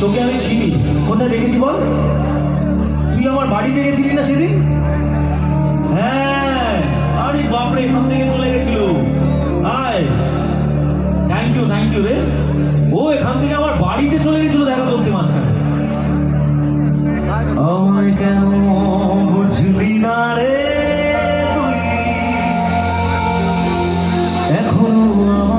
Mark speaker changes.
Speaker 1: তোকে আমি চিনি। কোথায় দেখেছি বল? তুই আমার বাড়ি গেছিলি না সেদিন? হ্যাঁ। আরে বাপরে, এখান থেকে চলে গেছিল। আয়। থ্যাংক ইউ থ্যাংক ইউ রে। ও, এখান থেকে আমার বাড়িতে চলে গেছিল, দেখা করতে মাঝখানে। আমায় কেন বুঝলি না রে এখন আমার